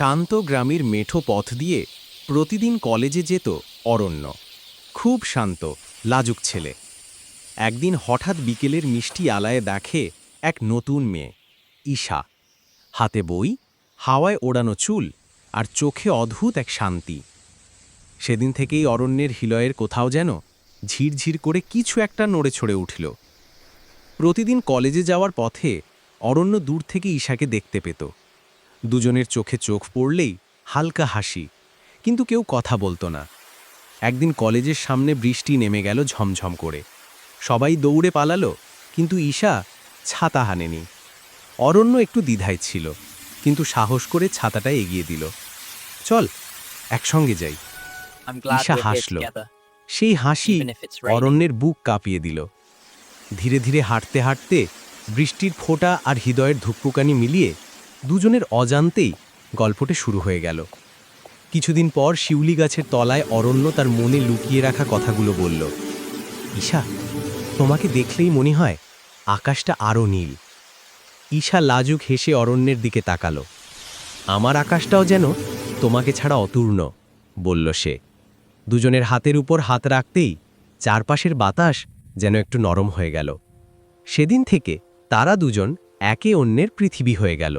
শান্ত গ্রামের মেঠো পথ দিয়ে প্রতিদিন কলেজে যেত অরণ্য। খুব শান্ত, লাজুক ছেলে। একদিন হঠাৎ বিকেলের মিষ্টি আলায় দেখে এক নতুন মেয়ে, ঈশা। হাতে বই, হাওয়ায় ওড়ানো চুল আর চোখে অদ্ভুত এক শান্তি। সেদিন থেকেই অরণ্যের হিলয়ের কোথাও যেন ঝিরঝির করে কিছু একটা নড়ে ছড়ে উঠল। প্রতিদিন কলেজে যাওয়ার পথে অরণ্য দূর থেকে ঈশাকে দেখতে পেত। দুজনের চোখে চোখ পড়লেই হালকা হাসি। কিন্তু কেউ কথা বলতো না। একদিন কলেজের সামনে বৃষ্টি নেমে গেল ঝমঝম করে। সবাই দৌড়ে পালালো কিন্তু ঈশা ছাতা হানেনি। অরণ্য একটু দ্বিধায় ছিল কিন্তু সাহস করে ছাতাটা এগিয়ে দিল। চল একসঙ্গে যাই। ঈশা হাসল। সেই হাসি. অরণ্যের বুক কাঁপিয়ে দিল। ধীরে ধীরে হাঁটতে হাঁটতে বৃষ্টির ফোঁটা আর হৃদয়ের ধুকপুকানি মিলিয়ে দুজনের অজান্তেই গল্পটা শুরু হয়ে গেল। কিছুদিন পর শিউলি গাছের তলায় অরণ্য তার মনে লুকিয়ে রাখা কথাগুলো বলল, ঈশা, তোমাকে দেখলেই মনে হয় আকাশটা আরও নীল। ঈশা লাজুক হেসে অরণ্যের দিকে তাকালো। আমার আকাশটাও যেন তোমাকে ছাড়া অতূর্ণ, বলল সে। দুজনের হাতের উপর হাত রাখতেই চারপাশের বাতাস যেন একটু নরম হয়ে গেল। সেদিন থেকে তারা দুজন একে অন্যের পৃথিবী হয়ে গেল।